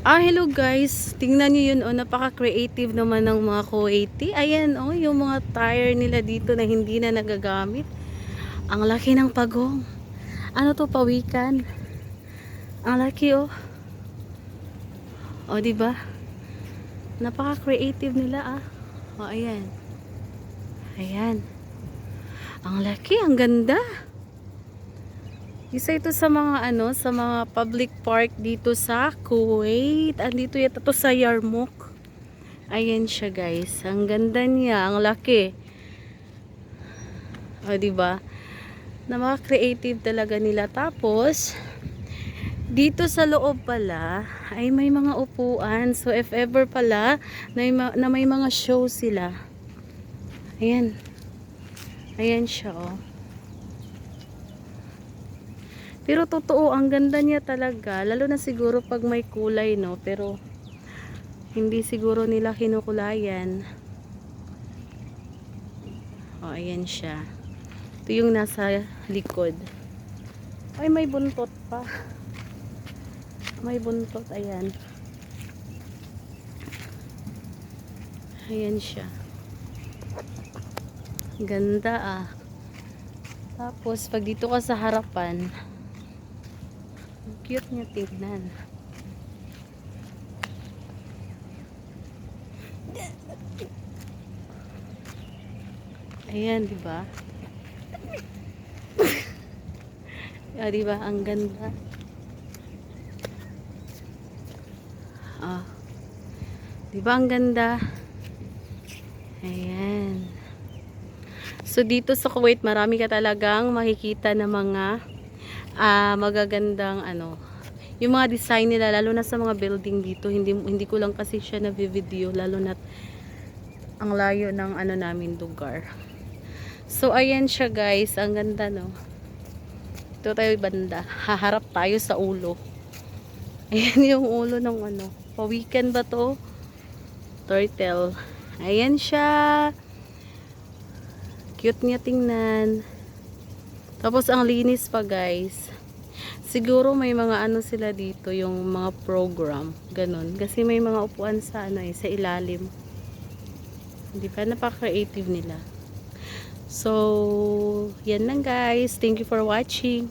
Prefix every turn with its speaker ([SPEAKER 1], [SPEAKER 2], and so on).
[SPEAKER 1] Ah, hello guys. Tingnan niyo yun, oh, napaka-creative naman ng mga Kuwaiti. Ayan, oh, yung mga tire nila dito na hindi na nagagamit. Ang laki ng pagong. Ano to, pawikan? Ang laki, oh. Oh, di ba? Napaka-creative nila, ah. Oh, ayan. Ayan. Ang laki, ang ganda. Isa ito sa mga ano, sa mga public park dito sa Kuwait. Andito yata to sa Yarmouk. Ayan siya, guys. Ang ganda niya, ang laki. O, di ba? Na mga creative talaga nila. Tapos, dito sa loob pala, ay may mga upuan. So, if ever pala, na may, ma- na may mga show sila. Ayan. Ayan siya, oh. Pero totoo, ang ganda niya talaga. Lalo na siguro pag may kulay, no? Pero, hindi siguro nila kinukulayan. O, ayan siya. Ito yung nasa likod. Ay, may buntot pa. May buntot, ayan. Ayan siya. Ganda ah. Tapos, pag dito ka sa harapan, cute niya tignan. Ayan, di ba? ah, di ba? Ang ganda. Ah. Di ba ang ganda? Ayan. So dito sa Kuwait, marami ka talagang makikita na mga ah, magagandang ano, yung mga design nila lalo na sa mga building dito, hindi hindi ko lang kasi siya na video lalo na ang layo ng ano namin lugar. So ayan siya guys, ang ganda no. Ito tayo banda, haharap tayo sa ulo. Ayan yung ulo ng ano, pawikan ba to? Turtle. Ayan siya. Cute niya tingnan. Tapos ang linis pa guys. Siguro may mga ano sila dito, yung mga program, ganun. Kasi may mga upuan sa ano eh, sa ilalim. Hindi pa napaka-creative nila. So, yan lang guys. Thank you for watching.